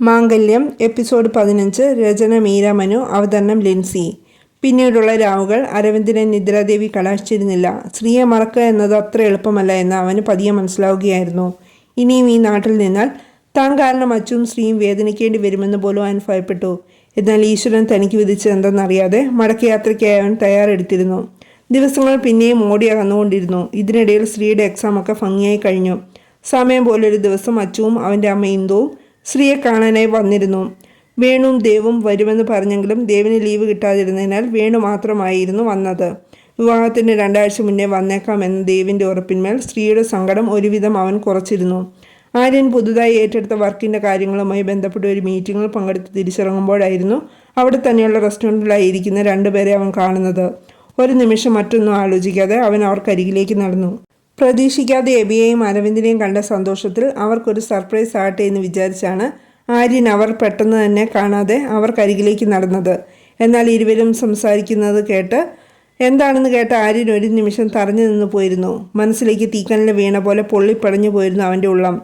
മാംഗല്യം episode പതിനഞ്ച് രചന മീര മനു അവതരണം ലിൻസി. പിന്നീടുള്ള രാവുകൾ അരവിന്ദിനെ നിദ്രാദേവി കലാശിച്ചിരുന്നില്ല. സ്ത്രീയെ മറക്കുക എന്നത് അത്ര എളുപ്പമല്ല എന്ന് അവന് പതിയെ മനസ്സിലാവുകയായിരുന്നു. ഇനിയും ഈ നാട്ടിൽ നിന്നാൽ താൻ കാരണം അച്ചും സ്ത്രീയും വേദനിക്കേണ്ടി വരുമെന്ന് പോലും അവൻ ഭയപ്പെട്ടു. എന്നാൽ ഈശ്വരൻ തനിക്ക് വിധിച്ചത് എന്തെന്നറിയാതെ മടക്കയാത്രയ്ക്കായി അവൻ തയ്യാറെടുത്തിരുന്നു. ദിവസങ്ങൾ പിന്നെയും ഓടി അകന്നുകൊണ്ടിരുന്നു. ഇതിനിടയിൽ സ്ത്രീയുടെ എക്സാമൊക്കെ ഭംഗിയായി കഴിഞ്ഞു. സമയം പോലൊരു ദിവസം അച്ചുവും അവന്റെ അമ്മ ഇന്ദുവും ശ്രീയെ കാണാനായി വന്നിരുന്നു. വേണുവും ദേവും വരുമെന്ന് പറഞ്ഞെങ്കിലും ദേവിന് ലീവ് കിട്ടാതിരുന്നതിനാൽ വേണു മാത്രമായിരുന്നു വന്നത്. വിവാഹത്തിന് രണ്ടാഴ്ച മുന്നേ വന്നേക്കാമെന്ന ദേവിന്റെ ഉറപ്പിന്മേൽ സ്ത്രീയുടെ സങ്കടം ഒരുവിധം അവൻ കുറച്ചിരുന്നു. ആര്യൻ പുതുതായി ഏറ്റെടുത്ത വർക്കിന്റെ കാര്യങ്ങളുമായി ബന്ധപ്പെട്ട ഒരു മീറ്റിങ്ങിൽ പങ്കെടുത്ത് തിരിച്ചിറങ്ങുമ്പോഴായിരുന്നു അവിടെ തന്നെയുള്ള റെസ്റ്റോറന്റിലായിരിക്കുന്ന രണ്ടുപേരെ അവൻ കാണുന്നത്. ഒരു നിമിഷം മറ്റൊന്നും ആലോചിക്കാതെ അവൻ അവർക്കരികിലേക്ക് നടന്നു. പ്രതീക്ഷിക്കാതെ എബിയെയും അരവിന്ദിനെയും കണ്ട സന്തോഷത്തിൽ അവർക്കൊരു സർപ്രൈസ് ആകട്ടെ എന്ന് വിചാരിച്ചാണ് ആര്യൻ അവർ പെട്ടെന്ന് തന്നെ കാണാതെ അവർ അവർക്കരികിലേക്ക് നടന്നത്. എന്നാൽ ഇരുവരും സംസാരിക്കുന്നത് കേട്ട് എന്താണെന്ന് കേട്ട ആര്യൻ ഒരു നിമിഷം തറഞ്ഞു നിന്ന് പോയിരുന്നു. മനസ്സിലേക്ക് തീക്കനൽ വീണ പോലെ പൊള്ളിപ്പടഞ്ഞു പോയിരുന്നു അവന്റെ ഉള്ളം.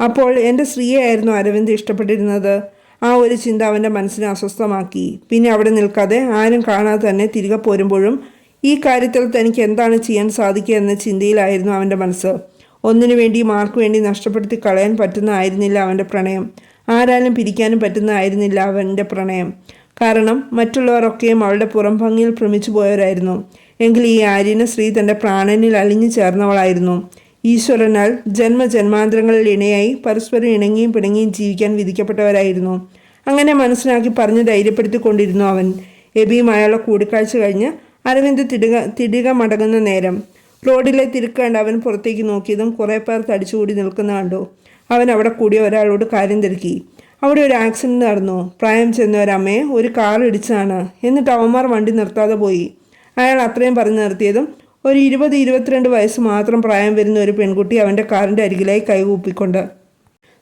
അപ്പോൾ എന്റെ സ്ത്രീയായിരുന്നു അരവിന്ദ് ഇഷ്ടപ്പെട്ടിരുന്നത്? ആ ഒരു ചിന്ത അവന്റെ മനസ്സിനെ അസ്വസ്ഥമാക്കി. പിന്നെ അവിടെ നിൽക്കാതെ ആരും കാണാതെ തന്നെ തിരികെ പോരുമ്പോഴും ഈ കാര്യത്തിൽ തനിക്ക് എന്താണ് ചെയ്യാൻ സാധിക്കുക എന്ന ചിന്തയിലായിരുന്നു അവന്റെ മനസ്സ്. ഒന്നിനു വേണ്ടി മാർക്ക് വേണ്ടി നഷ്ടപ്പെടുത്തി കളയാൻ പറ്റുന്നതായിരുന്നില്ല അവന്റെ പ്രണയം. ആരാലും പിരിക്കാനും പറ്റുന്നതായിരുന്നില്ല അവന്റെ പ്രണയം. കാരണം മറ്റുള്ളവരൊക്കെയും അവളുടെ പുറം ഭംഗിയിൽ ഭ്രമിച്ചു പോയവരായിരുന്നു. എങ്കിൽ ഈ ആര്യന സ്ത്രീ തന്റെ പ്രാണനിൽ അലിഞ്ഞു ചേർന്നവളായിരുന്നു. ഈശ്വരനാൽ ജന്മജന്മാന്തരങ്ങളിൽ ഇണയായി പരസ്പരം ഇണങ്ങിയും പിണങ്ങിയും ജീവിക്കാൻ വിധിക്കപ്പെട്ടവരായിരുന്നു. അങ്ങനെ മനസ്സിലാക്കി പറഞ്ഞ് ധൈര്യപ്പെടുത്തിക്കൊണ്ടിരുന്നു അവൻ. എബിയും എബിയുമായുള്ള കൂടിക്കാഴ്ച കഴിഞ്ഞ് അരവിന്ദ് തിടുക തിടുക മടങ്ങുന്ന നേരം. റോഡിലെ തിരുക്കണ്ട് അവൻ പുറത്തേക്ക് നോക്കിയതും കുറേ പേർ തടിച്ചുകൂടി നിൽക്കുന്ന കണ്ടു അവൻ അവിടെ കൂടിയ ഒരാളോട് കാര്യം തിരക്കി. അവിടെ ഒരു ആക്സിഡന്റ് നടന്നു. പ്രായം ചെന്ന ഒരമ്മയെ ഒരു കാർ ഇടിച്ചതാണ് എന്നിട്ട് അവന്മാർ വണ്ടി നിർത്താതെ പോയി. അയാൾ അത്രയും പറഞ്ഞു നിർത്തിയതും ഒരു ഇരുപത് ഇരുപത്തിരണ്ട് വയസ്സ് മാത്രം പ്രായം വരുന്ന ഒരു പെൺകുട്ടി അവന്റെ കാറിന്റെ അരികിലായി കൈകൂപ്പിക്കൊണ്ട്.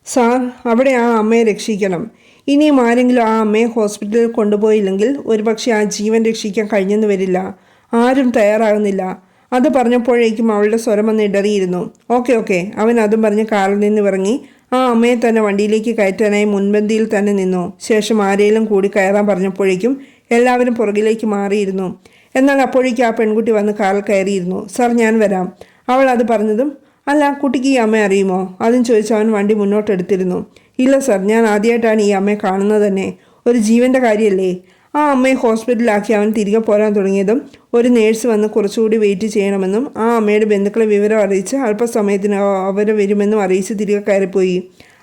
സാർ അവിടെ ആ അമ്മയെ രക്ഷിക്കണം. ഇനിയും ആരെങ്കിലും ആ അമ്മയെ ഹോസ്പിറ്റലിൽ കൊണ്ടുപോയില്ലെങ്കിൽ ഒരുപക്ഷെ ആ ജീവൻ രക്ഷിക്കാൻ കഴിഞ്ഞെന്ന് വരില്ല. ആരും തയ്യാറാകുന്നില്ല. അത് പറഞ്ഞപ്പോഴേക്കും അവളുടെ സ്വരം ഒന്ന് ഇടറിയിരുന്നു. ഓക്കെ ഓക്കെ അവൻ അതും പറഞ്ഞ് കാറിൽ നിന്ന് ഇറങ്ങി ആ അമ്മയെ തന്നെ വണ്ടിയിലേക്ക് കയറ്റാനായി മുൻപന്തിയിൽ തന്നെ നിന്നു. ശേഷം ആരെയും കൂടി കയറാൻ പറഞ്ഞപ്പോഴേക്കും എല്ലാവരും പുറകിലേക്ക് മാറിയിരുന്നു. എന്നാൽ അപ്പോഴേക്കും ആ പെൺകുട്ടി വന്ന് കാറിൽ കയറിയിരുന്നു. സാർ ഞാൻ വരാം. അവൾ അത് പറഞ്ഞതും അല്ല കുട്ടിക്ക് ഈ അമ്മയെ അറിയുമോ? അതും ചോദിച്ച് അവൻ വണ്ടി മുന്നോട്ടെടുത്തിരുന്നു. ഇല്ല സർ ഞാൻ ആദ്യമായിട്ടാണ് ഈ അമ്മയെ കാണുന്നത് തന്നെ. ഒരു ജീവന്റെ കാര്യമല്ലേ ആ അമ്മയെ ഹോസ്പിറ്റലിലാക്കി അവൻ തിരികെ പോരാൻ തുടങ്ങിയതും ഒരു നേഴ്സ് വന്ന് കുറച്ചുകൂടി വെയിറ്റ് ചെയ്യണമെന്നും ആ അമ്മയുടെ ബന്ധുക്കളെ വിവരം അറിയിച്ച് അല്പസമയത്തിന് അവർ വരുമെന്നും അറിയിച്ച് തിരികെ കയറിപ്പോയി.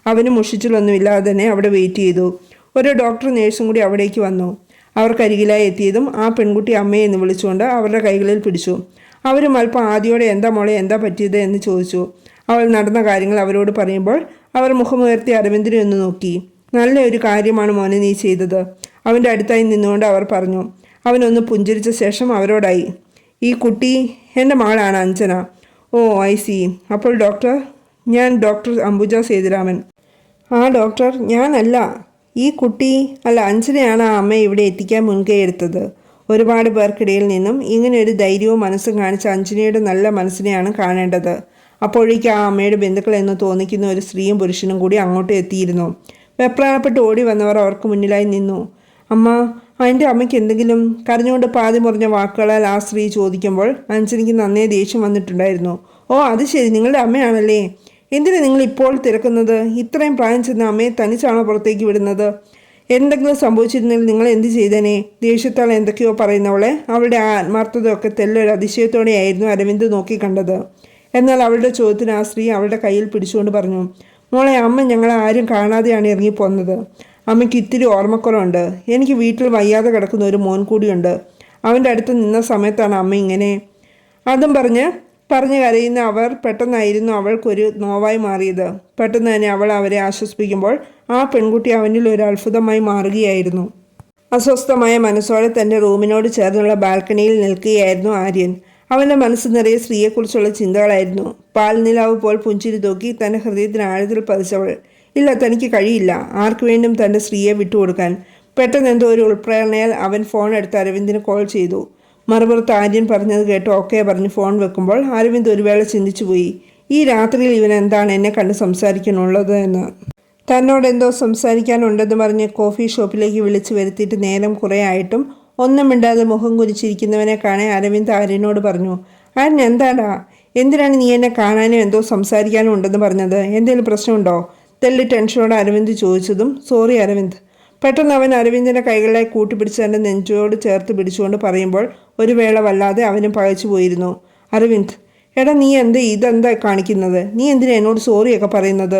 അവന് മുഷിച്ചിലൊന്നുമില്ലാതെ തന്നെ അവിടെ വെയിറ്റ് ചെയ്തു. ഒരു ഡോക്ടർ നേഴ്സും കൂടി അവിടേക്ക് വന്നു. അവർക്കരികിലായി എത്തിയതും ആ പെൺകുട്ടി അമ്മയെ എന്ന് വിളിച്ചുകൊണ്ട് അവരുടെ കൈകളിൽ പിടിച്ചു. അവരും അല്പം ആദ്യോടെ എന്താ മോളെ എന്താ പറ്റിയത്? എന്ന് ചോദിച്ചു. അവൾ നടന്ന കാര്യങ്ങൾ അവരോട് പറയുമ്പോൾ അവർ മുഖമുയർത്തി അരവിന്ദിനെ ഒന്ന് നോക്കി. നല്ല ഒരു കാര്യമാണ് മോനെ നീ ചെയ്തത്. അവന്റെ അടുത്തായി നിന്നുകൊണ്ട് അവർ പറഞ്ഞു അവനൊന്ന് പുഞ്ചിരിച്ച ശേഷം അവരോടായി. ഈ കുട്ടി എന്റെ മകളാണ് അഞ്ജന. ഓ ഐ സി അപ്പോൾ ഡോക്ടർ ഞാൻ ഡോക്ടർ അംബുജ സേതുരാമൻ. ആ ഡോക്ടർ ഞാനല്ല. ഈ കുട്ടി അല്ല അഞ്ജനയാണ് ആ അമ്മയെ ഇവിടെ എത്തിക്കാൻ മുൻകൈ എടുത്തത്. ഒരുപാട് പേർക്കിടയിൽ നിന്നും ഇങ്ങനെ ഒരു ധൈര്യവും മനസ്സും കാണിച്ച അഞ്ജനയുടെ നല്ല മനസ്സിനെയാണ് കാണേണ്ടത്. അപ്പോഴേക്കും ആ അമ്മയുടെ ബന്ധുക്കൾ എന്ന് തോന്നിക്കുന്ന ഒരു സ്ത്രീയും പുരുഷനും കൂടി അങ്ങോട്ട് എത്തിയിരുന്നു. വെപ്രാളപ്പെട്ട് ഓടി വന്നവർ അവർക്ക് മുന്നിലായി നിന്നു. അമ്മ അതിന്റെ അമ്മയ്ക്ക് എന്തെങ്കിലും കരഞ്ഞുകൊണ്ട് പാതി മുറിഞ്ഞ വാക്കുകളാൽ ആ സ്ത്രീ ചോദിക്കുമ്പോൾ അഞ്ചനിക്ക് നന്നേ ദേഷ്യം വന്നിട്ടുണ്ടായിരുന്നു. ഓ അത് ശരി നിങ്ങളുടെ അമ്മയാണല്ലേ? എന്തിനാ നിങ്ങൾ ഇപ്പോൾ തിരക്കുന്നത്? ഇത്രയും പ്രായം ചെന്ന അമ്മയെ തനിച്ചാണോ പുറത്തേക്ക് വിടുന്നത്? എന്തെങ്കിലും സംഭവിച്ചിരുന്നെങ്കിൽ നിങ്ങൾ എന്ത് ചെയ്തേനെ? ദേഷ്യത്താൽ എന്തൊക്കെയോ പറയുന്നവളെ അവളുടെ ആത്മാർത്ഥതയൊക്കെ തെല്ലൊരു അതിശയത്തോടെയായിരുന്നു അരവിന്ദ് നോക്കി കണ്ടത് എന്നാൽ അവളുടെ ചോദ്യത്തിന് ആ സ്ത്രീ അവളുടെ കയ്യിൽ പിടിച്ചുകൊണ്ട് പറഞ്ഞു മോളെ അമ്മ ഞങ്ങളെ ആരും കാണാതെയാണ് ഇറങ്ങിപ്പോന്നത് അമ്മയ്ക്ക് ഇത്തിരി ഓർമ്മക്കുറവുണ്ട്. എനിക്ക് വീട്ടിൽ വയ്യാതെ കിടക്കുന്ന ഒരു മോൻ കൂടിയുണ്ട് അവന്റെ അടുത്ത് നിന്ന സമയത്താണ് അമ്മ ഇങ്ങനെ അതും പറഞ്ഞ് പറഞ്ഞു കരയുന്ന അവർ പെട്ടെന്നായിരുന്നു അവൾക്കൊരു നോവായി മാറിയത്. പെട്ടെന്ന് തന്നെ അവൾ അവരെ ആശ്വസിപ്പിക്കുമ്പോൾ ആ പെൺകുട്ടി അവനിൽ ഒരു അത്ഭുതമായി മാറുകയായിരുന്നു. അസ്വസ്ഥമായ മനസ്സോടെ തന്റെ റൂമിനോട് ചേർന്നുള്ള ബാൽക്കണിയിൽ നിൽക്കുകയായിരുന്നു ആര്യൻ. അവന്റെ മനസ്സ് നിറയെ സ്ത്രീയെക്കുറിച്ചുള്ള ചിന്തകളായിരുന്നു. പാൽനിലാവ് പോൽ പുഞ്ചിരി തൂക്കി തന്റെ ഹൃദയത്തിന് ആഴത്തിൽ പതിച്ചവൾ ഇല്ല തനിക്ക് കഴിയില്ല. ആർക്കു വേണ്ടും തന്റെ സ്ത്രീയെ വിട്ടുകൊടുക്കാൻ. പെട്ടെന്ന് എന്തോ ഒരു ഉൾപ്രേരണയാൽ അവൻ ഫോൺ എടുത്ത് അരവിന്ദിന് കോൾ ചെയ്തു. മറുപുറത്ത് ആര്യൻ പറഞ്ഞത് കേട്ട് ഓക്കെ പറഞ്ഞ് ഫോൺ വെക്കുമ്പോൾ അരവിന്ദ് ഒരു വേള ചിന്തിച്ചുപോയി ഈ രാത്രിയിൽ ഇവൻ എന്താണ് എന്നെ കണ്ട് സംസാരിക്കാനുള്ളത് എന്ന്? തന്നോട് എന്തോ സംസാരിക്കാനുണ്ടെന്ന് പറഞ്ഞ് കോഫി ഷോപ്പിലേക്ക് വിളിച്ചു വരുത്തിയിട്ട് നേരം കുറേ ആയിട്ടും ഒന്നും മിണ്ടാതെ മുഖം കുരിച്ചിരിക്കുന്നവനെ കാണാൻ അരവിന്ദ് ആര്യനോട് പറഞ്ഞു ആര്യൻ എന്താടാ? എന്തിനാണ് നീ എന്നെ കാണാനും എന്തോ സംസാരിക്കാനും ഉണ്ടെന്ന് പറഞ്ഞത്? എന്തെങ്കിലും പ്രശ്നമുണ്ടോ? തെല്ലി ടെൻഷനോട് അരവിന്ദ് ചോദിച്ചതും സോറി അരവിന്ദ്. പെട്ടെന്ന് അവൻ അരവിന്ദിന്റെ കൈകളെ കൂട്ടിപ്പിടിച്ച് തന്റെ നെഞ്ചോട് ചേർത്ത് പിടിച്ചുകൊണ്ട് പറയുമ്പോൾ ഒരു വേള വല്ലാതെ അവനും പകച്ചു പോയിരുന്നു. അരവിന്ദ് എടാ നീ എന്ത് ഇതെന്താ കാണിക്കുന്നത്? നീ എന്തിനാ എന്നോട് സോറിയൊക്കെ പറയുന്നത്?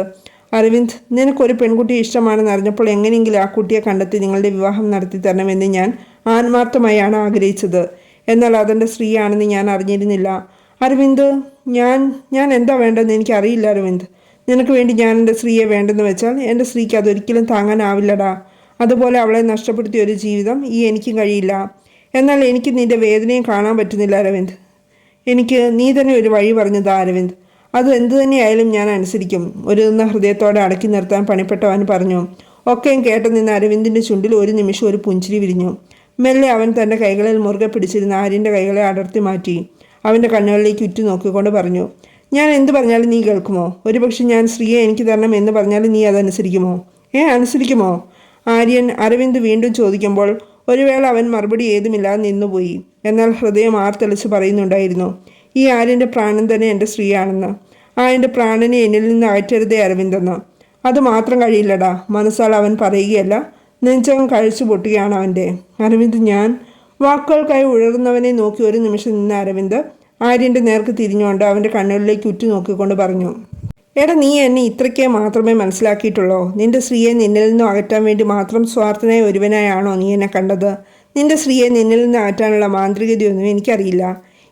അരവിന്ദ് നിനക്കൊരു പെൺകുട്ടി ഇഷ്ടമാണെന്ന് അറിഞ്ഞപ്പോൾ എങ്ങനെയെങ്കിലും ആ കുട്ടിയെ കണ്ടെത്തി നിങ്ങളുടെ വിവാഹം നടത്തി തരണമെന്ന് ഞാൻ ആത്മാർത്ഥമായാണ് ആഗ്രഹിച്ചത്. എന്നാൽ അതെന്റെ സ്ത്രീയാണെന്ന് ഞാൻ അറിഞ്ഞിരുന്നില്ല. അരവിന്ദ് ഞാൻ ഞാൻ എന്താ വേണ്ടതെന്ന് എനിക്കറിയില്ല അരവിന്ദ്. നിനക്ക് വേണ്ടി ഞാൻ എന്റെ സ്ത്രീയെ വേണ്ടെന്ന് വെച്ചാൽ എന്റെ സ്ത്രീക്ക് അതൊരിക്കലും താങ്ങാനാവില്ലടാ. അതുപോലെ അവളെ നഷ്ടപ്പെടുത്തിയ ഒരു ജീവിതം ഈ എനിക്കും കഴിയില്ല. എന്നാൽ എനിക്ക് നിന്റെ വേദനയും കാണാൻ പറ്റുന്നില്ല അരവിന്ദ്. എനിക്ക് നീ തന്നെ ഒരു വഴി പറഞ്ഞതാ അരവിന്ദ്. അത് എന്തു തന്നെയായാലും ഞാൻ അനുസരിക്കും. ഒരു നിന്ന ഹൃദയത്തോടെ അടക്കി നിർത്താൻ പണിപ്പെട്ടവൻ പറഞ്ഞു. ഒക്കെയും കേട്ടു നിന്ന് അരവിന്ദിന്റെ ചുണ്ടിൽ ഒരു നിമിഷം ഒരു പുഞ്ചിരി വിരിഞ്ഞു. മെല്ലെ അവൻ തന്റെ കൈകളിൽ മുറുകെ പിടിച്ചിരുന്ന ആര്യന്റെ കൈകളെ അടർത്തി മാറ്റി അവന്റെ കണ്ണുകളിലേക്ക് ഉറ്റു നോക്കിക്കൊണ്ട് പറഞ്ഞു ഞാൻ എന്ത് പറഞ്ഞാലും നീ കേൾക്കുമോ? ഒരുപക്ഷെ ഞാൻ സ്ത്രീയെ എനിക്ക് തരണം എന്ന് പറഞ്ഞാലും നീ അതനുസരിക്കുമോ ഏ അനുസരിക്കുമോ? ആര്യൻ അരവിന്ദ് വീണ്ടും ചോദിക്കുമ്പോൾ ഒരു വേള അവൻ മറുപടി ഏതുമില്ലാതെ നിന്നുപോയി. എന്നാൽ ഹൃദയം ആർത്തെളിച്ച് പറയുന്നുണ്ടായിരുന്നു ഈ ആര്യന്റെ പ്രാണൻ തന്നെ എന്റെ സ്ത്രീയാണെന്ന്. ആ എന്റെ പ്രാണനെ എന്നിൽ നിന്ന് അകറ്റരുതേ അരവിന്ദെന്ന് അത് മാത്രം കഴിയില്ലടാ. മനസ്സാൽ അവൻ പറയുകയല്ല നെഞ്ചകം കഴിച്ചു പൊട്ടുകയാണ് അവന്റെ അരവിന്ദ് ഞാൻ വാക്കുകൾക്കായി ഉഴറുന്നവനെ നോക്കി ഒരു നിമിഷം നിന്ന അരവിന്ദ് ആര്യന്റെ നേർക്ക് തിരിഞ്ഞുകൊണ്ട് അവന്റെ കണ്ണുകളിലേക്ക് ഉറ്റു നോക്കിക്കൊണ്ട് പറഞ്ഞു എടാ നീ എന്നെ ഇത്രയ്ക്കേ മാത്രമേ മനസ്സിലാക്കിയിട്ടുള്ളോ? നിന്റെ സ്ത്രീയെ നിന്നിൽ നിന്നും അകറ്റാൻ വേണ്ടി മാത്രം സ്വാർത്ഥനായ ഒരുവനായാണോ നീ എന്നെ കണ്ടത്? നിന്റെ സ്ത്രീയെ നിന്നിൽ നിന്ന് അകറ്റാനുള്ള മാന്ത്രികതയൊന്നും എനിക്കറിയില്ല.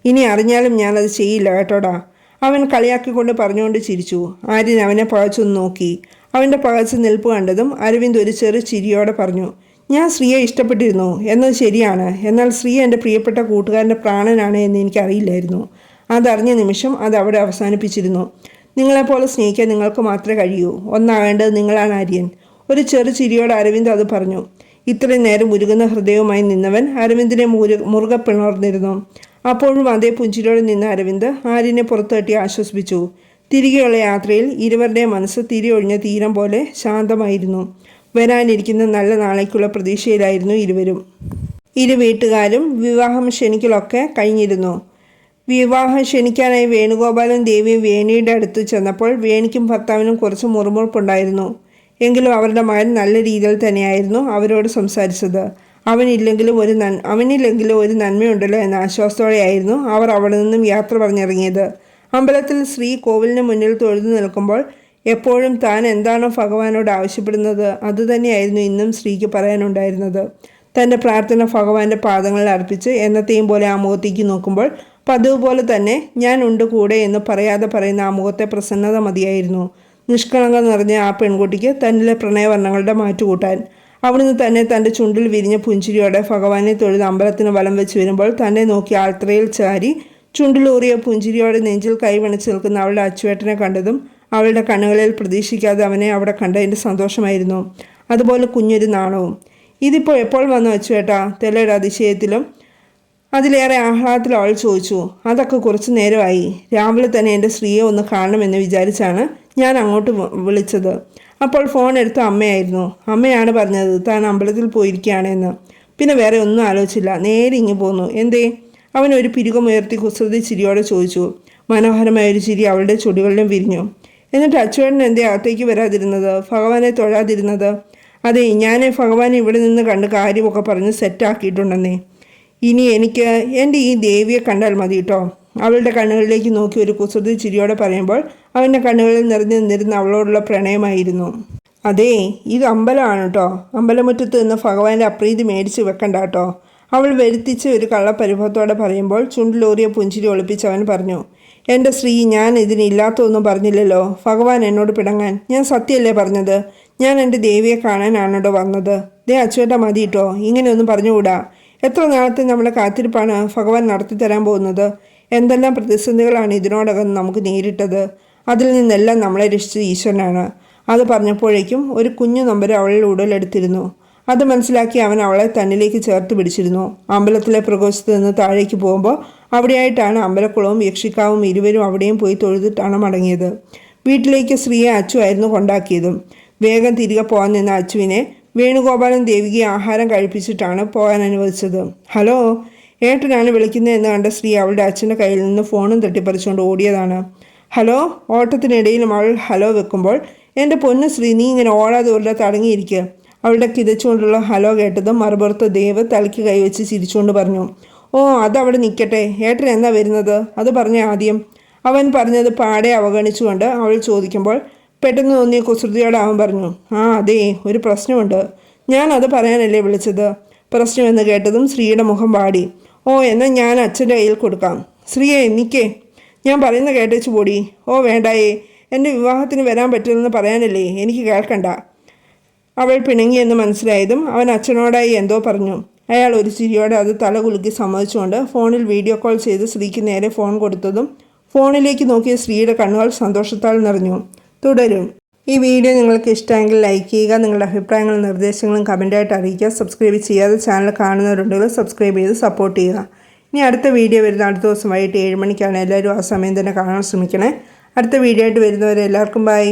ഇനി അറിഞ്ഞാലും ഞാനത് ചെയ്യില്ല കേട്ടോടാ. അവൻ കളിയാക്കിക്കൊണ്ട് പറഞ്ഞുകൊണ്ട് ചിരിച്ചു. ആര്യൻ അവനെ പഴച്ചൊന്ന് നോക്കി. അവന്റെ പകച്ച് നിൽപ്പ് കണ്ടതും അരവിന്ദ് ഒരു ചെറു ചിരിയോടെ പറഞ്ഞു ഞാൻ ശ്രീയെ ഇഷ്ടപ്പെട്ടിരുന്നു. എന്നത് ശരിയാണ്. എന്നാൽ സ്ത്രീ എന്റെ പ്രിയപ്പെട്ട കൂട്ടുകാരന്റെ പ്രാണനാണ് എന്ന് എനിക്കറിയില്ലായിരുന്നു. അതറിഞ്ഞ നിമിഷം അത് അവിടെ അവസാനിപ്പിച്ചിരുന്നു. നിങ്ങളെപ്പോലെ സ്നേഹിക്കാൻ നിങ്ങൾക്ക് മാത്രമേ കഴിയൂ. ഒന്നാകേണ്ടത് നിങ്ങളാണ് ആര്യൻ. ഒരു ചെറു ചിരിയോട് അരവിന്ദ് അത് പറഞ്ഞു. ഇത്രയും നേരം ഉരുകുന്ന ഹൃദയവുമായി നിന്നവൻ അരവിന്ദിനെ മുരു മുറുകെ പിണർന്നിരുന്നു അപ്പോഴും അതേ പുഞ്ചിരിയോടെ നിന്ന അരവിന്ദ് ആര്യനെ പുറത്തുതട്ടി ആശ്വസിപ്പിച്ചു. തിരികെയുള്ള യാത്രയിൽ ഇരുവരുടെയും മനസ്സ് തിരിയൊഴിഞ്ഞ തീരം പോലെ ശാന്തമായിരുന്നു. വരാനിരിക്കുന്ന നല്ല നാളേക്കുള്ള പ്രതീക്ഷയിലായിരുന്നു ഇരുവരും. ഇരു വീട്ടുകാരും വിവാഹം ക്ഷണിക്കലൊക്കെ കഴിഞ്ഞിരുന്നു. വിവാഹം ക്ഷണിക്കാനായി വേണുഗോപാലും ദേവിയും വേണിയുടെ അടുത്ത് ചെന്നപ്പോൾ വേണിക്കും ഭർത്താവിനും കുറച്ച് മുറുമുറുപ്പുണ്ടായിരുന്നു. എങ്കിലും അവരുടെ മകൻ നല്ല രീതിയിൽ തന്നെയായിരുന്നു അവരോട് സംസാരിച്ചത്. അവനില്ലെങ്കിലും ഒരു നൻ അവനില്ലെങ്കിലും ഒരു നന്മയുണ്ടല്ലോ എന്ന ആശ്വാസത്തോടെയായിരുന്നു അവർ അവിടെ നിന്നും യാത്ര പറഞ്ഞിറങ്ങിയത്. അമ്പലത്തിൽ ശ്രീ കോവിലിന് മുന്നിൽ തൊഴുതു നിൽക്കുമ്പോൾ എപ്പോഴും താൻ എന്താണോ ഭഗവാനോട് ആവശ്യപ്പെടുന്നത് അതുതന്നെയായിരുന്നു ഇന്നും ശ്രീക്ക് പറയാനുണ്ടായിരുന്നത്. തന്റെ പ്രാർത്ഥന ഭഗവാന്റെ പാദങ്ങളിൽ അർപ്പിച്ച് എന്നത്തെയും പോലെ ആ മുഖത്തേക്ക് നോക്കുമ്പോൾ പതിവ് പോലെ തന്നെ ഞാൻ ഉണ്ട് കൂടെ എന്ന് പറയാതെ പറയുന്ന ആ മുഖത്തെ പ്രസന്നത മതിയായിരുന്നു. നിഷ്കളങ്കം നിറഞ്ഞ ആ പെൺകുട്ടിക്ക് തന്നിലെ പ്രണയവർണങ്ങളുടെ മാറ്റുകൂട്ടാൻ. അവിടുന്ന് തന്നെ തന്റെ ചുണ്ടിൽ വിരിഞ്ഞ പുഞ്ചിരിയോടെ ഭഗവാനെ തൊഴുത് അമ്പലത്തിന് വലം വെച്ച് വരുമ്പോൾ തന്നെ നോക്കി ആൾത്രയിൽ ചാരി ചുണ്ടിലൂറിയ പുഞ്ചിരിയോടെ നെഞ്ചിൽ കൈവണിച്ച് നിൽക്കുന്ന അവളുടെ അച്ചുവേട്ടനെ കണ്ടതും അവളുടെ കണ്ണുകളിൽ പ്രതീക്ഷിക്കാതെ അവനെ അവിടെ കണ്ടതിന്റെ സന്തോഷമായിരുന്നു. അതുപോലെ കുഞ്ഞൊരു നാണവും. ഇതിപ്പോൾ എപ്പോൾ വന്നു അച്ചുവേട്ടാ? തെല്ലയുടെ അതിശയത്തിലും അതിലേറെ ആഹ്ലാദത്തിൽ അവൾ ചോദിച്ചു. അതൊക്കെ കുറച്ച് നേരമായി. രാവിലെ തന്നെ എന്റെ സ്ത്രീയെ ഒന്ന് കാണണമെന്ന് വിചാരിച്ചാണ് ഞാൻ അങ്ങോട്ട് വിളിച്ചത്. അപ്പോൾ ഫോൺ എടുത്ത അമ്മയായിരുന്നു. അമ്മയാണ് പറഞ്ഞത് താൻ അമ്പലത്തിൽ പോയിരിക്കുകയാണെന്ന്. പിന്നെ വേറെ ഒന്നും ആലോചിച്ചില്ല. നേരെ ഇങ്ങ് പോന്നു. എന്തേ? അവൻ ഒരു പിരുകമുയർത്തി കുസൃതി ചിരിയോടെ ചോദിച്ചു മനോഹരമായ ഒരു ചിരി അവളുടെ ചുടികളിലും വിരിഞ്ഞു. എന്നിട്ട് അച്ചുവേട്ടൻ എന്തേ അകത്തേക്ക് വരാതിരുന്നത്? ഭഗവാനെ തൊഴാതിരുന്നത്? അതെ ഞാൻ ഭഗവാൻ ഇവിടെ നിന്ന് കണ്ട് കാര്യമൊക്കെ പറഞ്ഞ് സെറ്റാക്കിയിട്ടുണ്ടെന്നേ ഇനി എനിക്ക് എന്റെ ഈ ദേവിയെ കണ്ടാൽ മതി കേട്ടോ അവളുടെ കണ്ണുകളിലേക്ക് നോക്കി ഒരു കുസൃതി ചിരിയോടെ പറയുമ്പോൾ അവന്റെ കണ്ണുകളിൽ നിറഞ്ഞു നിന്നിരുന്ന അവളോടുള്ള പ്രണയമായിരുന്നു. അതെ ഇത് അമ്പലമാണ് കേട്ടോ അമ്പലമുറ്റത്ത് നിന്ന് ഭഗവാന്റെ അപ്രീതി മേടിച്ച് വെക്കണ്ട കേട്ടോ അവൾ വരുത്തിച്ച് ഒരു കള്ളപ്പരിഭവത്തോടെ പറയുമ്പോൾ ചുണ്ടിലൂറിയ പുഞ്ചിരി ഒളിപ്പിച്ച് അവൻ പറഞ്ഞു എന്റെ സ്ത്രീ ഞാൻ ഇതിനില്ലാത്തതൊന്നും പറഞ്ഞില്ലല്ലോ. ഭഗവാൻ എന്നോട് പിടങ്ങാൻ ഞാൻ സത്യമല്ലേ പറഞ്ഞത്? ഞാൻ എന്റെ ദേവിയെ കാണാനാണോ വന്നത്? ദേ അച്ചുവേട്ട മതി കേട്ടോ ഇങ്ങനെയൊന്നും പറഞ്ഞുകൂടാ. എത്ര നാളത്തെ നമ്മുടെ കാത്തിരിപ്പാണ് ഭഗവാൻ നടത്തി തരാൻ പോകുന്നത്? എന്തെല്ലാം പ്രതിസന്ധികളാണ് ഇതിനോടകം നമുക്ക് നേരിട്ടത്? അതിൽ നിന്നെല്ലാം നമ്മളെ രക്ഷിച്ചത് ഈശ്വരനാണ്. അത് പറഞ്ഞപ്പോഴേക്കും ഒരു കുഞ്ഞു നമ്പർ അവളിൽ ഉടലെടുത്തിരുന്നു. അത് മനസ്സിലാക്കി അവൻ അവളെ തന്നിലേക്ക് ചേർത്ത് പിടിച്ചിരുന്നു. അമ്പലത്തിലെ പ്രകോശത്ത് നിന്ന് താഴേക്ക് പോകുമ്പോൾ അവിടെയായിട്ടാണ് അമ്പലക്കുളവും യക്ഷിക്കാവും ഇരുവരും അവിടെയും പോയി തൊഴുതിട്ടാണ് മടങ്ങിയത് വീട്ടിലേക്ക് സ്ത്രീയെ അച്ചുവായിരുന്നു കൊണ്ടാക്കിയതും. വേഗം തിരികെ പോകാൻ നിന്ന അച്ചുവിനെ വേണുഗോപാലൻ ദേവികയെ ആഹാരം കഴിപ്പിച്ചിട്ടാണ് പോകാൻ അനുവദിച്ചത്. ഹലോ ഏട്ടനാണ് വിളിക്കുന്നതെന്ന് കണ്ട സ്ത്രീ അവളുടെ അച്ഛന്റെ കയ്യിൽ നിന്ന് ഫോണും തട്ടിപ്പറിച്ചുകൊണ്ട് ഓടിയതാണ്. ഹലോ ഓട്ടത്തിനിടയിലും അവൾ ഹലോ വെക്കുമ്പോൾ എന്റെ പൊന്നു ശ്രീ നീ ഇങ്ങനെ ഓടാതെ ഉരുള തടങ്ങിയിരിക്കുക അവളുടെ കിതച്ചുകൊണ്ടുള്ള ഹലോ കേട്ടതും മറുപുറത്ത് ദേവ് തലയ്ക്ക് കൈവച്ച് ചിരിച്ചുകൊണ്ട് പറഞ്ഞു ഓ അതവിടെ നിൽക്കട്ടെ ഏട്ടൻ എന്നാ വരുന്നത്? അത് പറഞ്ഞ ആദ്യം. അവൻ പറഞ്ഞത് പാടെ അവഗണിച്ചുകൊണ്ട് അവൾ ചോദിക്കുമ്പോൾ പെട്ടെന്ന് തോന്നിയ കുസൃതിയോടെ അവൻ പറഞ്ഞു ആ അതെ ഒരു പ്രശ്നമുണ്ട്. ഞാൻ അത് പറയാനല്ലേ വിളിച്ചത്? പ്രശ്നമെന്ന് കേട്ടതും ശ്രീയുടെ മുഖം വാടി. ഓ എന്നാൽ ഞാൻ അച്ഛന്റെ കയ്യിൽ കൊടുക്കാം. ശ്രീയെ നിൽക്കേ ഞാൻ പറയുന്ന കേട്ടേച്ചു പോടി. ഓ വേണ്ടായേ. എന്റെ വിവാഹത്തിന് വരാൻ പറ്റില്ലെന്ന് പറയാനല്ലേ? എനിക്ക് കേൾക്കണ്ട. അവൾ പിണങ്ങിയെന്ന് മനസ്സിലായതും അവൻ അച്ഛനോടായി എന്തോ പറഞ്ഞു. അയാൾ ഒരു ചിരിയോടെ അത് തല കുലുക്കി സമ്മതിച്ചുകൊണ്ട് ഫോണിൽ വീഡിയോ കോൾ ചെയ്ത് സ്ത്രീക്ക് നേരെ ഫോൺ കൊടുത്തതും ഫോണിലേക്ക് നോക്കിയ സ്ത്രീയുടെ കണ്ണുകൾ സന്തോഷത്താൽ നിറഞ്ഞു. തുടരും. ഈ വീഡിയോ നിങ്ങൾക്ക് ഇഷ്ടമെങ്കിൽ ലൈക്ക് ചെയ്യുക നിങ്ങളുടെ അഭിപ്രായങ്ങളും നിർദ്ദേശങ്ങളും കമന്റായിട്ട് അറിയിക്കുക. സബ്സ്ക്രൈബ് ചെയ്യാതെ ചാനൽ കാണുന്നവരുണ്ടെങ്കിൽ സബ്സ്ക്രൈബ് ചെയ്ത് സപ്പോർട്ട് ചെയ്യുക. ഇനി അടുത്ത വീഡിയോ വരുന്ന അടുത്ത ദിവസം വൈകിട്ട് ഏഴ് മണിക്കാണ് എല്ലാവരും ആ സമയം തന്നെ കാണാൻ ശ്രമിക്കണേ. അടുത്ത വീഡിയോ ആയിട്ട് വരുന്നവരെ എല്ലാവർക്കും ബൈ.